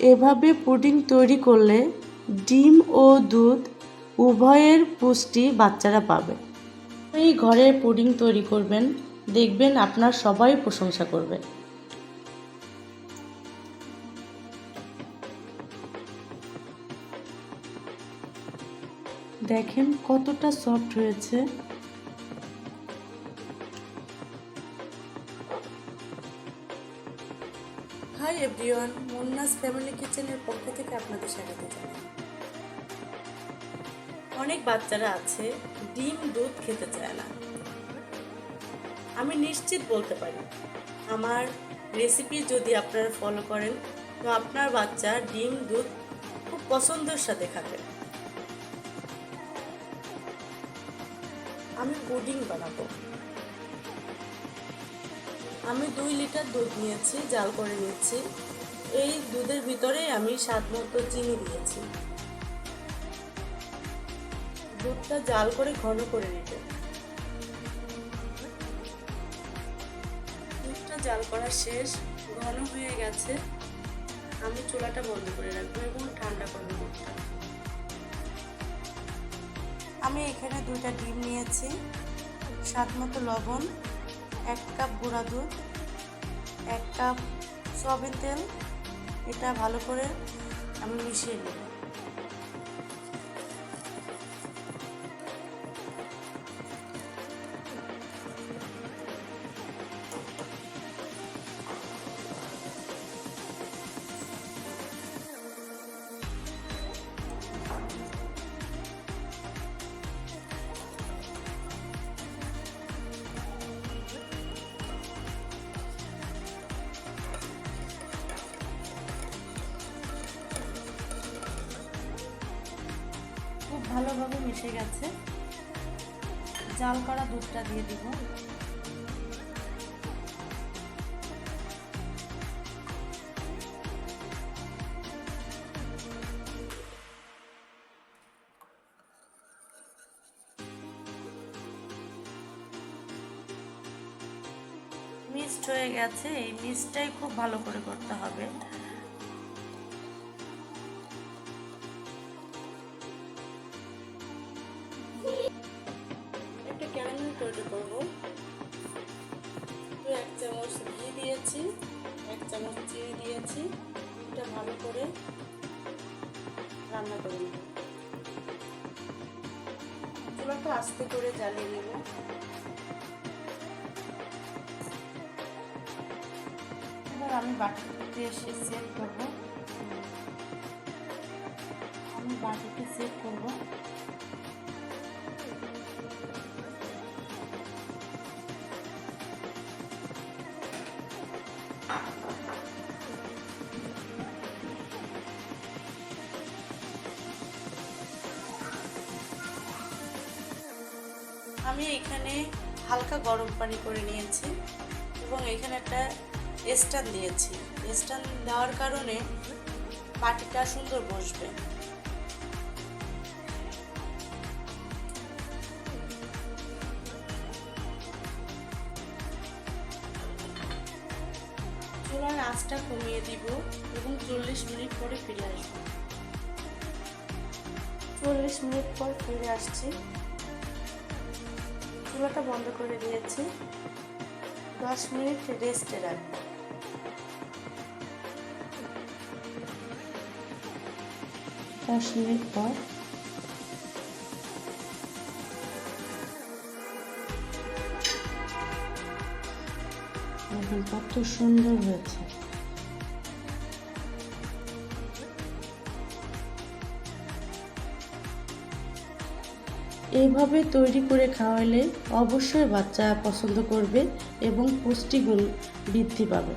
এভাবে পুডিং তৈরি করলে ডিম ও দুধ উভয়ের পুষ্টি বাচ্চারা পাবে। এই ঘরে পুডিং তৈরি করবেন, দেখবেন আপনার সবাই প্রশংসা করবে। দেখেন কতটা সফট হয়েছে। হাই এভরিওয়ান, মুন্নাস ফ্যামিলি কিচেনের পক্ষ থেকে আপনাদের স্বাগত জানাই। অনেক বাচ্চারা আছে, ডিম দুধ খেতে চায় না। আমি নিশ্চিত বলতে পারি, আমার রেসিপি যদি আপনারা ফলো করেন, তো আপনার বাচ্চা ডিম দুধ খুব পছন্দের সাথে খাবে। আমি পুডিং বানাবো। আমি দুই লিটার দুধ নিয়েছি, জাল করে নিচ্ছি এই দুধের ভিতরে আমি স্বাদ মতো চিনি দিয়েছি। দুধটা জাল করে ঘন করে নিতে। দুধটা জাল করা শেষ, ঘন হয়ে গেছে। আমি চুলাটা বন্ধ করে রাখব এবং ঠান্ডা করব দুধটা। আমি এখানে দুইটা ডিম নিয়েছি, স্বাদ মতো লবণ। এক কাপ গুঁড়া দুধ এক কাপ সয়াবিন তেল এটা ভালো করে আমি মিশিয়ে নেব। ভালোভাবে মিশে গেছে। জাল করা দুধটা দিয়ে দিব। মিক্সড হয়ে গেছে। এই মিক্সটাই খুব ভালো করে করতে হবে। চামচ চিনি দিয়েছি। এটা ভালো করে রান্না করে নেব। চুলাটা আস্তে করে জ্বালিয়ে নেব। এবার আমি বাটিতে এসে সেট করব। আমি বাটিতে সেট করব। আমি এখানে হালকা গরম পানি করে নিয়েছি এবং এখানে একটা স্ট্যান্ড দিয়েছি। স্ট্যান্ড দেওয়ার কারণে পাটিটা সুন্দর বসবে। চুলার আঁচটা কমিয়ে দিব এবং চল্লিশ মিনিট পরে ফিরে আসব। চল্লিশ মিনিট পর ফিরে আসছি। চুলাটা বন্ধ করে দিয়েছি দশ মিনিট রেস্টে রাখব দশ মিনিট পর দেখুন কত সুন্দর হয়েছে এইভাবে তৈরি করে খাওয়ালে অবশ্যই বাচ্চা পছন্দ করবে এবং পুষ্টিগুণ বৃদ্ধি পাবে।